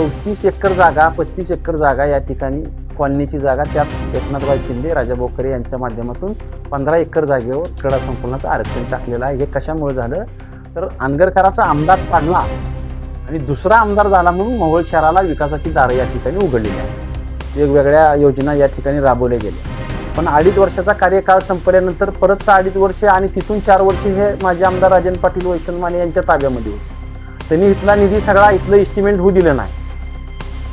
चौतीस एकर जागा पस्तीस एकर जागा या ठिकाणी कॉलनीची जागा त्यात एकनाथबाई शिंदे राजा बोकरे यांच्या माध्यमातून पंधरा एकर जागेवर क्रीडा संकुलनाचं आरक्षण टाकलेलं आहे. हे कशामुळे झालं? तर आनगरकराचा आमदार पाडला आणि दुसरा आमदार झाला म्हणून मोहोळ शहराला विकासाची दारं या ठिकाणी उघडलेली आहे वेगवेगळ्या योजना या ठिकाणी राबवल्या गेल्या. पण अडीच वर्षाचा कार्यकाळ संपल्यानंतर परतचा अडीच वर्षे आणि तिथून चार वर्षे हे माझे आमदार राजन पाटील वैष्णव यांच्या ताब्यामध्ये होते. त्यांनी इथला निधी सगळा इथलं इस्टिमेंट होऊ दिलं नाही.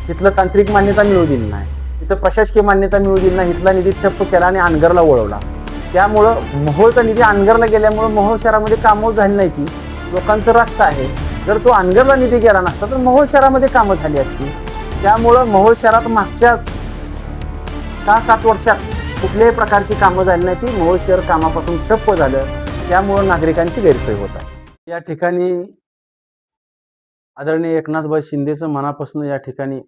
इथलं तांत्रिक मान्यता मिळू दिली नाही. इथं प्रशासकीय मान्यता मिळू दिली नाही. इथला निधी ठप्प केला आणि अनगरला वळवला. त्यामुळं मोहोळचा निधी अनगरला गेल्यामुळं मोहोळ शहरामध्ये कामं झाली नाही की लोकांचं रस्ता आहे. जर तो अनगरला निधी गेला नसता तर मोहोळ शहरामध्ये कामं झाली असती. त्यामुळं मोहोळ शहरात मागच्या सहा सात वर्षात कुठल्याही प्रकारची कामं झाली नाही ती. मोहोळ शहर कामापासून ठप्प झालं. त्यामुळं नागरिकांची गैरसोय होत आहे. या ठिकाणी आदरणीय एकनाथभाई शिंदेचं मनापासून या ठिकाणी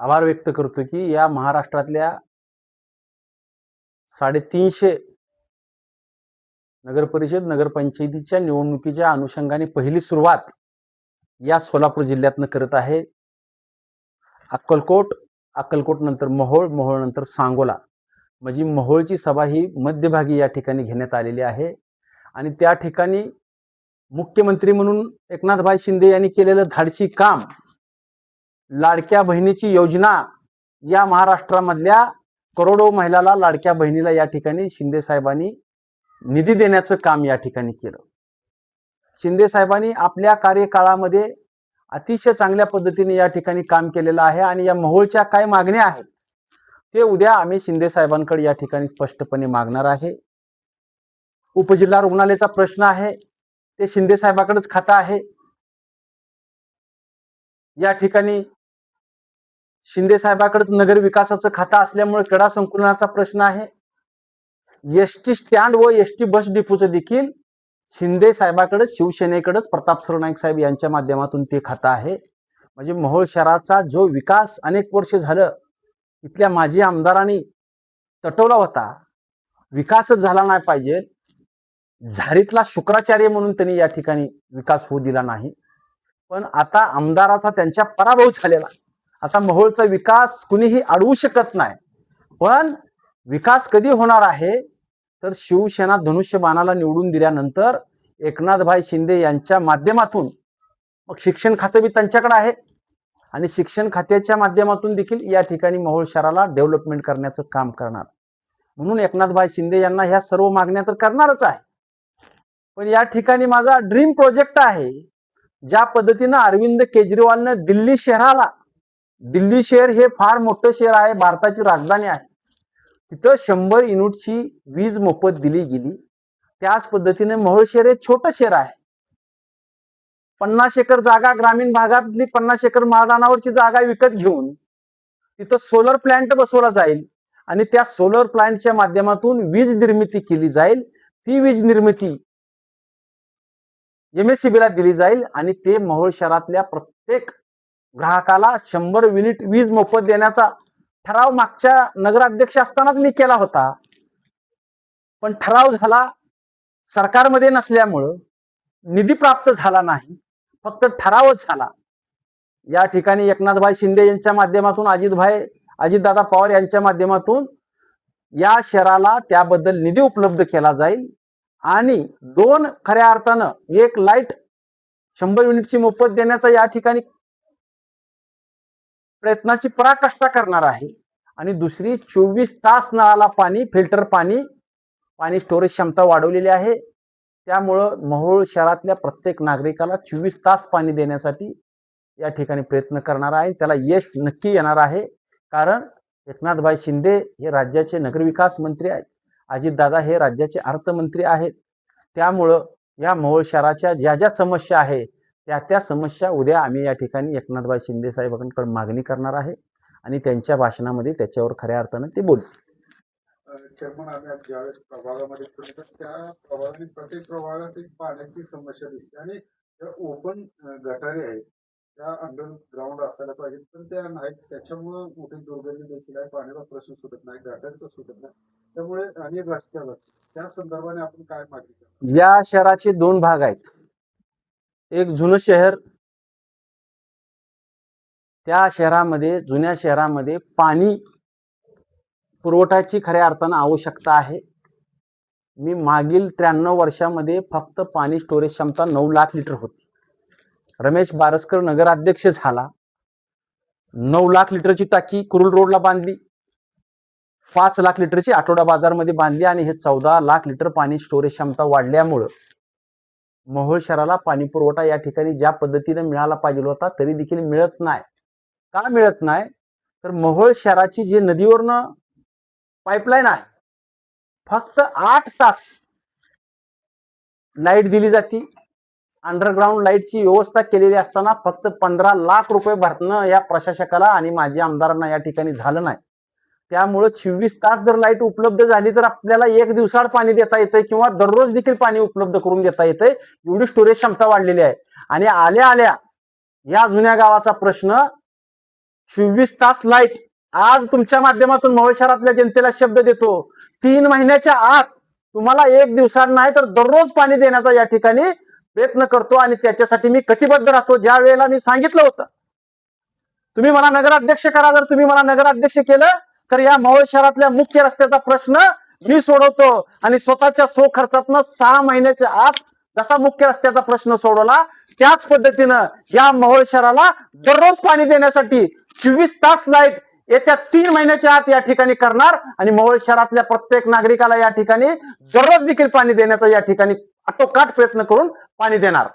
आभार व्यक्त करतो की या महाराष्ट्रातल्या साडेतीनशे नगरपरिषद नगरपंचायतीच्या निवडणुकीच्या अनुषंगाने पहिली सुरुवात या सोलापूर जिल्ह्यातनं करत आहे. अक्कलकोट अक्कलकोट नंतर मोहोळ मोहोळ नंतर सांगोला. म्हणजे मोहोळची सभा ही मध्यभागी या ठिकाणी घेण्यात आलेली आहे. आणि त्या ठिकाणी मुख्यमंत्री म्हणून एकनाथभाई शिंदे यांनी केलेलं धाडसी काम लाडक्या बहिणीची योजना या महाराष्ट्रामधल्या करोडो महिलाला लाडक्या बहिणीला या ठिकाणी शिंदे साहेबांनी निधी देण्याचं काम या ठिकाणी केलं. शिंदे साहेबांनी आपल्या कार्यकाळामध्ये अतिशय चांगल्या पद्धतीने या ठिकाणी काम केलेलं आहे आणि या महोळच्या काय मागण्या आहेत ते उद्या आम्ही शिंदे साहेबांकडे या ठिकाणी स्पष्टपणे मागणार आहे. उपजिल्हा रुग्णालयाचा प्रश्न आहे ते शिंदे साहेबाकडेच खातं आहे. या ठिकाणी शिंदे साहेबाकडेच नगर विकासाचं खातं असल्यामुळे क्रीडा संकुलनाचा प्रश्न आहे. एस टी स्टँड व एस टी बस डिपोचं देखील शिंदे साहेबाकडेच शिवसेनेकडेच प्रताप सरनाईक साहेब यांच्या माध्यमातून ते खातं आहे. म्हणजे मोहोळ शहराचा जो विकास अनेक वर्ष झालं इथल्या माजी आमदारांनी तटवला होता. विकासच झाला नाही पाहिजे. झारीतला शुक्राचार्य म्हणून त्यांनी या ठिकाणी विकास होऊ दिला नाही. पण आता आमदाराचा त्यांच्या पराभव झालेला. आता मोहोळचा विकास कुणीही अडवू शकत नाही. पण विकास कधी होणार आहे? तर शिवसेना धनुष्यबाणाला निवडून दिल्यानंतर एकनाथभाई शिंदे यांच्या माध्यमातून. मग शिक्षण खातं बी त्यांच्याकडे आहे. आणि शिक्षण खात्याच्या माध्यमातून देखील या ठिकाणी मोहोळ शहराला डेव्हलपमेंट करण्याचं काम करणार. म्हणून एकनाथभाई शिंदे यांना ह्या सर्व मागण्या तर करणारच आहे. पण या ठिकाणी माझा ड्रीम प्रोजेक्ट आहे. ज्या पद्धतीनं अरविंद केजरीवालनं दिल्ली शहराला दिल्ली शहर हे फार मोठं शहर आहे भारताची राजधानी आहे. तिथं शंभर युनिटची वीज मोफत दिली गेली. त्याच पद्धतीने मोहोळ शहर हे छोटं शहर आहे. पन्नास एकर जागा ग्रामीण भागातली पन्नास एकर मैदानावरची जागा विकत घेऊन तिथं सोलर प्लांट बसवला जाईल आणि त्या सोलर प्लांटच्या माध्यमातून वीज निर्मिती केली जाईल. ती वीज निर्मिती एम एस ला दिली जाईल आणि ते मोहोळ शहरातल्या प्रत्येक ग्राहकाला शंभर युनिट वीज मोफत देण्याचा ठराव मागच्या नगराध्यक्ष असतानाच मी केला होता. पण ठराव झाला सरकारमध्ये नसल्यामुळं निधी प्राप्त झाला नाही फक्त ठरावच झाला. या ठिकाणी एकनाथभाई शिंदे यांच्या माध्यमातून अजितभाई अजितदादा पवार यांच्या माध्यमातून या शहराला त्याबद्दल निधी उपलब्ध केला जाईल आणि दोन खऱ्या अर्थानं एक लाइट शंभर युनिटची मोफत देण्याचा या ठिकाणी प्रयत्नाची पराकाष्ठा करणार आहे. आणि दुसरी चोवीस तास नळाला पाणी फिल्टर पाणी पाणी स्टोरेज क्षमता वाढवलेली आहे. त्यामुळं महोळ शहरातल्या प्रत्येक नागरिकाला चोवीस तास पाणी देण्यासाठी या ठिकाणी प्रयत्न करणार आहे. त्याला यश नक्की येणार आहे. कारण एकनाथभाई शिंदे हे राज्याचे नगरविकास मंत्री आहेत. अजितदादा हे राज्याचे अर्थमंत्री आहेत. त्यामुळं या मोहोळ शहराच्या ज्या ज्या समस्या आहे त्या त्या समस्या उद्या आम्ही या ठिकाणी एकनाथभाई शिंदे साहेबांकडे मागणी करणार आहे आणि त्यांच्या भाषणामध्ये त्याच्यावर खऱ्या अर्थानं ते बोलतील. चेअरमन आम्ही ज्यावेळेस प्रभागामध्ये फिरतो त्या प्रभागाने प्रत्येक प्रभागात एक पाण्याची समस्या दिसते आणि त्या ओपन गटारे आहेत त्या अंडरग्राऊंड असायला पाहिजेत पण त्या नाहीत. त्याच्यामुळं मोठी दुर्गंधी देखील आहे पाण्याचा प्रश्न सुटत नाही गटारचा सुटत नाही. त्यामुळे आणि रस्त्यावर त्या संदर्भाने आपण काय मागणी या शहराचे दोन भाग आहेत. एक जुनं शहर. त्या शहरामध्ये जुन्या शहरामध्ये पाणी पुरवठ्याची खऱ्या अर्थानं आवश्यकता आहे. मी मागील त्र्याण्णव वर्षामध्ये फक्त पाणी स्टोरेज क्षमता नऊ लाख लिटर होती. रमेश बारसकर नगराध्यक्ष झाला. नऊ लाख लिटरची टाकी कुरुल रोडला बांधली. पाच लाख लिटरची आठवडा बाजारमध्ये बांधली आणि हे चौदा लाख लिटर पाणी स्टोरेज क्षमता वाढल्यामुळं मोहोळ शहराला पाणी पुरवठा या ठिकाणी ज्या पद्धतीने मिळाला पाहिजे होता तरी देखील मिळत नाही. का मिळत नाही? तर मोहोळ शहराची जी नदीवरनं पाईपलाईन आहे फक्त आठ तास लाइट दिली जाते. अंडरग्राऊंड लाईटची व्यवस्था केलेली असताना फक्त पंधरा लाख रुपये भरणं या प्रशासकाला आणि माझ्या आमदारांना या ठिकाणी झालं नाही. त्यामुळं चोवीस तास जर लाइट उपलब्ध झाली तर आपल्याला एक दिवसाआड पाणी देता येतंय किंवा दररोज देखील पाणी उपलब्ध करून देता येतंय. एवढी स्टोरेज क्षमता वाढलेली आहे. आणि आल्या आल्या या जुन्या गावाचा प्रश्न चोवीस तास लाइट आज तुमच्या माध्यमातून मोहोळ शहरातल्या जनतेला शब्द देतो. तीन महिन्याच्या आत तुम्हाला एक दिवसात नाही तर दररोज पाणी देण्याचा या ठिकाणी प्रयत्न करतो आणि त्याच्यासाठी मी कटिबद्ध राहतो. ज्या वेळेला मी सांगितलं होतं. तुम्ही मला नगराध्यक्ष करा. जर तुम्ही मला नगराध्यक्ष केलं तर या मावळ शहरातल्या मुख्य रस्त्याचा प्रश्न मी सोडवतो आणि स्वतःच्या सो खर्चातनं सहा महिन्याच्या आत जसा मुख्य रस्त्याचा प्रश्न सोडवला त्याच पद्धतीनं या मावळ शहराला दररोज पाणी देण्यासाठी चोवीस तास लाइट येत्या तीन महिन्याच्या आत या ठिकाणी करणार आणि मोहोळ शहरातल्या प्रत्येक नागरिकाला या ठिकाणी दररोज देखील पाणी देण्याचा या ठिकाणी आटोकाट प्रयत्न करून पाणी देणार.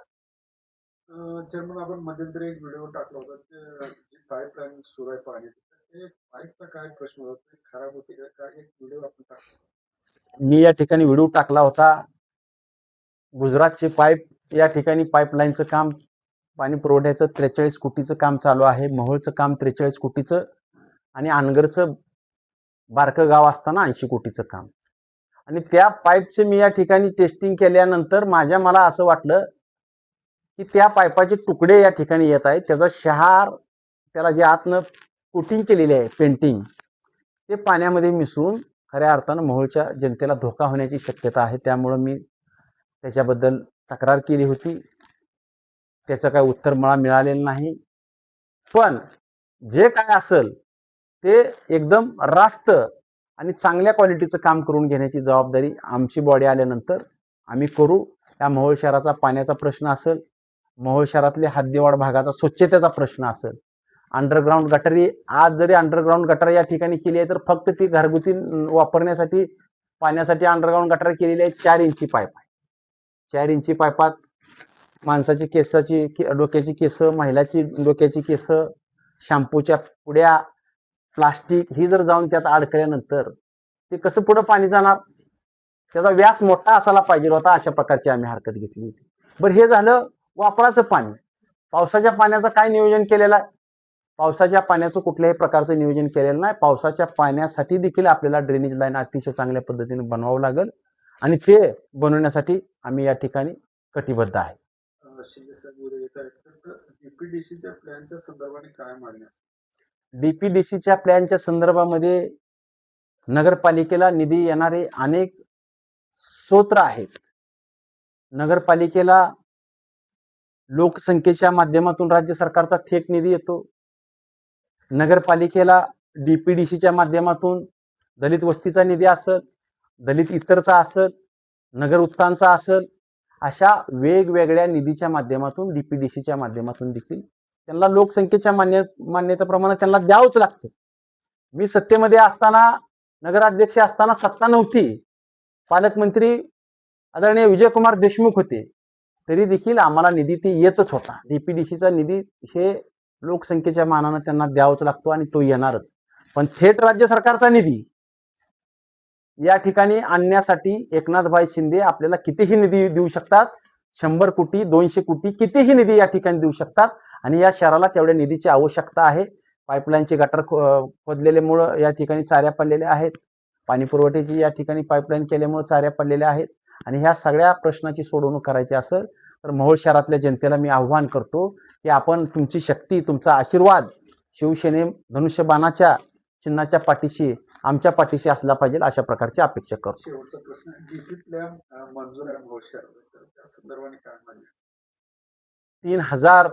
चेअरमन आपण मध्यंतरी एक व्हिडिओ टाकला होता ते पाईपलाईन सुरू आहे पाणी काय प्रश्न होता खराब का? काय? एक व्हिडिओ आपण टाकला मी या ठिकाणी व्हिडिओ टाकला होता. गुजरातचे पाईप या ठिकाणी पाईपलाईनचं काम पाणी पुरवठ्याचं त्रेचाळीस कोटीचं काम चालू आहे. महोळचं काम त्रेचाळीस कोटीचं आणि अनगरचं बारकं गाव असताना ऐंशी कोटीचं काम. आणि त्या पाईपचे मी या ठिकाणी टेस्टिंग केल्यानंतर माझ्या मला असं वाटलं की त्या पाईपाचे तुकडे या ठिकाणी येत आहेत. त्याचा शहार त्याला जे आतनं कोटिंग केलेली आहे पेंटिंग ते पाण्यामध्ये मिसळून खऱ्या अर्थानं मोहोळच्या जनतेला धोका होण्याची शक्यता आहे. त्यामुळं मी त्याच्याबद्दल तक्रार केली होती. त्याचं काय उत्तर मला मिळालेलं नाही. पण जे काय असेल ते एकदम रास्त आणि चांगल्या क्वालिटीचं काम करून घेण्याची जबाबदारी आमची बॉडी आल्यानंतर आम्ही करू. त्या मोहोळ शहराचा पाण्याचा प्रश्न असेल मोहोळ शहरातल्या हद्दीवाड भागाचा स्वच्छतेचा प्रश्न असेल अंडरग्राऊंड गटारी आज जरी अंडरग्राऊंड गटार या ठिकाणी केली आहे तर फक्त ती घरगुती वापरण्यासाठी पाण्यासाठी अंडरग्राऊंड गटार केलेली आहे चार इंची पाईप आहे. चार इंची पाईपात माणसाची केसाची के- डोक्याची केस महिलाची डोक्याची केस शॅम्पूच्या पुड्या प्लास्टिक ही जर जाऊन त्यात अडकल्यानंतर ते कसं पुढं पाणी जाणार? त्याचा व्यास मोठा असायला पाहिजे होता अशा प्रकारची आम्ही हरकत घेतली होती. बरं हे झालं वापराचं पाणी. पावसाच्या पाण्याचं काय नियोजन केलेलं आहे? पावसाच्या पाण्याचं कुठल्याही प्रकारचं नियोजन केलेलं नाही. पावसाच्या पाण्यासाठी देखील आपल्याला ड्रेनेज लाईन अतिशय चांगल्या पद्धतीने बनवावं लागेल. आणि ते बनवण्यासाठी आम्ही या ठिकाणी कटिबद्ध आहे. डीपीडीसीच्या प्लॅनच्या संदर्भाने काय मागणी डीपीडीसीच्या प्लॅनच्या संदर्भामध्ये नगरपालिकेला निधी येणारे अनेक स्रोत आहेत. नगरपालिकेला लोकसंख्येच्या माध्यमातून राज्य सरकारचा थेट निधी येतो. नगरपालिकेला डीपीडीसीच्या माध्यमातून दलित वस्तीचा निधी असेल दलित इतरचा असेल नगर उत्थानचा असेल अशा वेगवेगळ्या निधीच्या माध्यमातून डीपीडीसीच्या माध्यमातून देखील त्यांना लोकसंख्येच्या मान्य मान्यतेप्रमाणे त्यांना द्यावंच लागतं. मी सत्तेमध्ये असताना नगराध्यक्ष असताना सत्ता नव्हती. पालकमंत्री आदरणीय विजयकुमार देशमुख होते. तरी देखील आम्हाला निधी ते येतच होता. डीपीडीसीचा निधी हे लोकसंख्येच्या मानानं त्यांना द्यावाच लागतो आणि तो येणारच. पण थेट राज्य सरकारचा निधी या ठिकाणी आणण्यासाठी एकनाथभाई शिंदे आपल्याला कितीही निधी देऊ शकतात शंभर कोटी दोनशे कोटी कितीही निधी या ठिकाणी देऊ शकतात आणि या शहराला तेवढ्या निधीची आवश्यकता आहे. पाईपलाईनचे गटर खोदलेल्यामुळं या ठिकाणी चाऱ्या पडलेल्या आहेत. पाणी पुरवठ्याची या ठिकाणी पाईपलाईन केल्यामुळे चाऱ्या पडलेल्या आहेत. आणि ह्या सगळ्या प्रश्नाची सोडवणूक करायची असेल तर मोहोळ शहरातल्या जनतेला मी आव्हान करतो की आपण तुमची शक्ती तुमचा आशीर्वाद शिवसेने धनुष्यबाणाच्या चिन्हाच्या पाठीशी आमच्या पाठीशी असला पाहिजे अशा प्रकारची अपेक्षा करतो. डीपी तीन हजार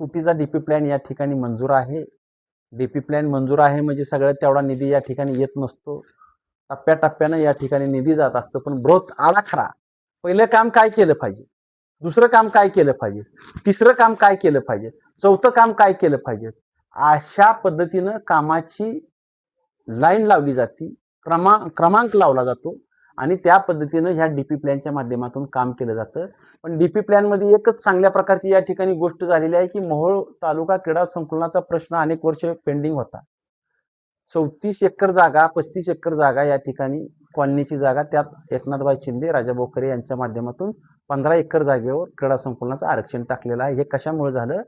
कोटीचा डी पी प्लॅन या ठिकाणी मंजूर आहे. डी पी प्लॅन मंजूर आहे म्हणजे सगळ्यात तेवढा निधी या ठिकाणी येत नसतो. टप्प्याटप्प्यानं या ठिकाणी निधी जात असतं. पण ब्रोथ आराखडा पहिलं काम काय केलं पाहिजे? दुसरं काम काय केलं पाहिजे? तिसरं काम काय केलं पाहिजे? चौथं काम काय केलं पाहिजे? अशा पद्धतीनं कामाची लाईन लावली जाते क्रमा क्रमांक लावला जातो आणि त्या पद्धतीनं ह्या डी पी प्लॅनच्या माध्यमातून काम केलं जातं. पण डी पी प्लॅनमध्ये एकच चांगल्या प्रकारची या ठिकाणी गोष्ट झालेली आहे की मोहोळ तालुका क्रीडा संकुलनाचा प्रश्न अनेक वर्ष पेंडिंग होता. चौतीस एकर जागा पस्तीस एकर जागा या ठिकाणी कॉलनीची जागा त्यात एकनाथबाई शिंदे राजा बोकरे यांच्या माध्यमातून पंधरा एकर जागेवर क्रीडा संकुलनाचं आरक्षण टाकलेलं आहे. हे कशामुळे झालं?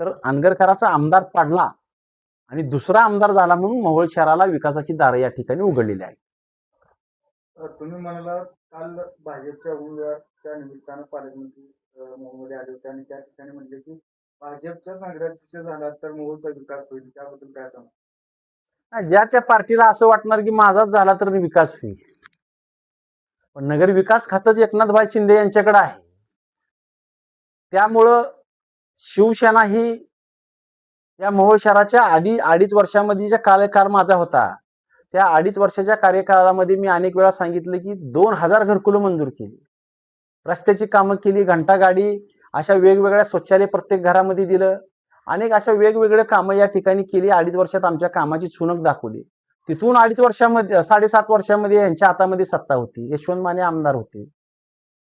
तर अनगरकराचा आमदार पाडला आणि दुसरा आमदार झाला म्हणून मोहोळ शहराला विकासाची दारं या ठिकाणी उघडलेली आहे तुम्ही म्हणाला काल भाजपच्या उमेदवाराच्या निमित्तानं पालकमंत्री मोहम्मद आले होते आणि त्या ठिकाणी म्हणले की भाजपच्या नगराध्यक्ष झाला तर मोहोळचा विकास होईल. त्याबद्दल काय सांगा ज्या त्या पार्टीला असं वाटणार की माझाच झाला तर विकास होईल. पण नगर विकास खातंच एकनाथभाई शिंदे यांच्याकडे आहे. त्यामुळं शिवसेना ही या मोहोळ शहराच्या आधी अडीच वर्षामध्ये ज्या कार्यकाळ माझा होता त्या अडीच वर्षाच्या कार्यकाळामध्ये मी अनेक वेळा सांगितलं की दोन हजार घरकुलं मंजूर केली. रस्त्याची कामं केली घंटा गाडी अशा वेगवेगळ्या शौचालय प्रत्येक घरामध्ये दिलं. अनेक अशा वेगवेगळे कामं या ठिकाणी केली. अडीच वर्षात आमच्या कामाची चुनक दाखवली. तिथून अडीच वर्षामध्ये साडेसात वर्षामध्ये यांच्या हातामध्ये सत्ता होती. यशवंत माने आमदार होते.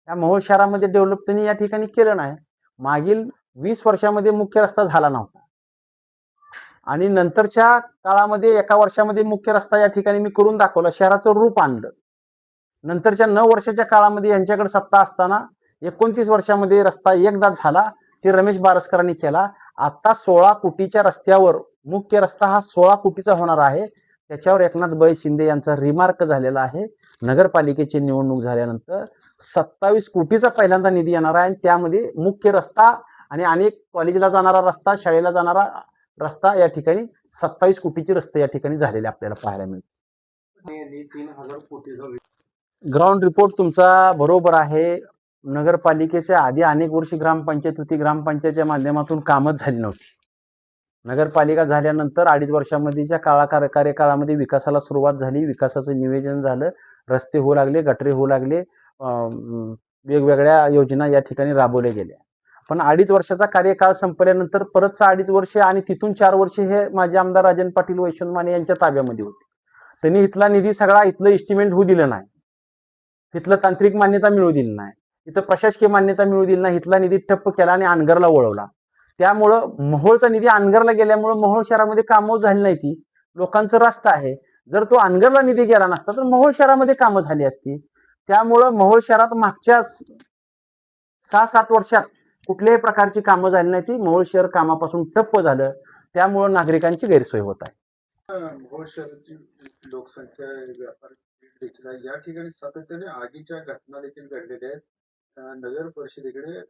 या मोहोळ शहरामध्ये डेव्हलप त्यांनी या ठिकाणी केलं नाही. मागील वीस वर्षामध्ये मुख्य रस्ता झाला नव्हता. आणि नंतरच्या काळामध्ये एका वर्षामध्ये मुख्य रस्ता या ठिकाणी मी करून दाखवला. शहराचं रूप आणलं. नंतरच्या नऊ वर्षाच्या काळामध्ये यांच्याकडे सत्ता असताना एकोणतीस वर्षामध्ये रस्ता एकदा झाला. ते रमेश बारसकरांनी केला. आता सोळा कोटीच्या रस्त्यावर मुख्य रस्ता हा सोळा कोटीचा होणार आहे. त्याच्यावर एकनाथ बै शिंदे यांचा रिमार्क झालेला आहे. नगरपालिकेची निवडणूक झाल्यानंतर सत्तावीस कोटीचा पहिल्यांदा निधी येणार आहे आणि त्यामध्ये मुख्य रस्ता आणि अनेक कॉलेजला जाणारा रस्ता शाळेला जाणारा रस्ता या ठिकाणी सत्तावीस कोटीचे रस्ते या ठिकाणी झालेले आपल्याला पाहायला कोटीचा ग्राउंड रिपोर्ट तुमचा बरोबर आहे. नगरपालिकेच्या आधी अनेक वर्षी ग्रामपंचायत होती. ग्रामपंचायतच्या माध्यमातून कामच झाली नव्हती. नगरपालिका झाल्यानंतर अडीच वर्षामध्येच्या काळा कार्यकाळामध्ये विकासाला सुरुवात झाली. विकासाचं निवेदन झालं. रस्ते होऊ लागले गटरे होऊ लागले. वेगवेगळ्या योजना या ठिकाणी राबवल्या गेल्या. पण अडीच वर्षाचा कार्यकाळ संपल्यानंतर परतचा अडीच वर्ष आणि तिथून चार वर्ष हे माझे आमदार राजन पाटील वैश्वंत माने यांच्या ताब्यामध्ये होते. त्यांनी इथला निधी सगळा इथलं इस्टिमेंट होऊ दिलं नाही. इथलं तांत्रिक मान्यता मिळू दिली नाही. इथं प्रशासकीय मान्यता मिळू दिली नाही. इथला निधी ठप्प केला आणि अनगरला वळवला. त्यामुळं मोहोळचा निधी अनगरला गेल्यामुळं मोहोळ शहरामध्ये कामं झाली नाही ती लोकांचं रस्ता आहे. जर तो अनगरला निधी गेला नसता तर मोहोळ शहरामध्ये कामं झाली असती. त्यामुळं मोहोळ शहरात मागच्या सहा सात वर्षात कुठल्याही प्रकारची कामं झाली नाही ती मोहोळ शहर कामापासून ठप्प झालं. त्यामुळं नागरिकांची गैरसोय होत आहे. मोहोळ शहराची लोकसंख्या व्यापार देखील या ठिकाणी सातत्याने आगीच्या घटना देखील घडलेल्या आहेत. नगर परिषदेकडे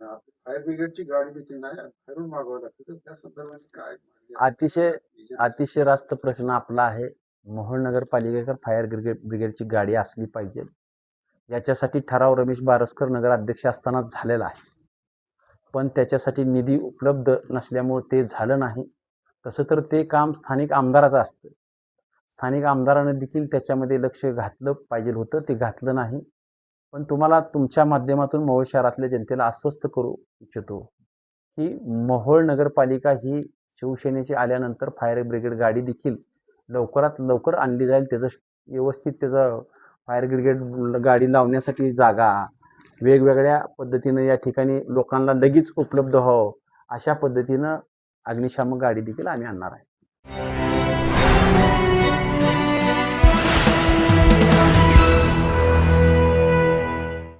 फायर ब्रिगेडची गाडी देखील नाही बाहेरून मागवावं लागते. तर त्या संदर्भात काय? अतिशय अतिशय रास्त प्रश्न आपला आहे. मोहोळ नगरपालिकेकर फायर ब्रिगेड ब्रिगेडची गाडी असली पाहिजे. याच्यासाठी ठराव रमेश बारसकर नगराध्यक्ष असताना झालेला आहे. पण त्याच्यासाठी निधी उपलब्ध नसल्यामुळे ते झालं नाही. तसं तर ते काम स्थानिक आमदाराचं असतं. स्थानिक आमदारानं देखील त्याच्यामध्ये लक्ष घातलं पाहिजे होतं. ते घातलं नाही. पण तुम्हाला तुमच्या माध्यमातून मोहोळ शहरातल्या जनतेला आश्वस्त करू इच्छितो की मोहोळ नगरपालिका ही शिवसेनेची आल्यानंतर फायर ब्रिगेड गाडी देखील लवकरात लवकर आणली जाईल. त्याचं व्यवस्थित त्याचं फायर ब्रिगेड गाडी लावण्यासाठी जागा वेगवेगळ्या पद्धतीनं या ठिकाणी लोकांना लगेच उपलब्ध व्हावं अशा पद्धतीनं अग्निशामक गाडी देखील आम्ही आणणार आहे.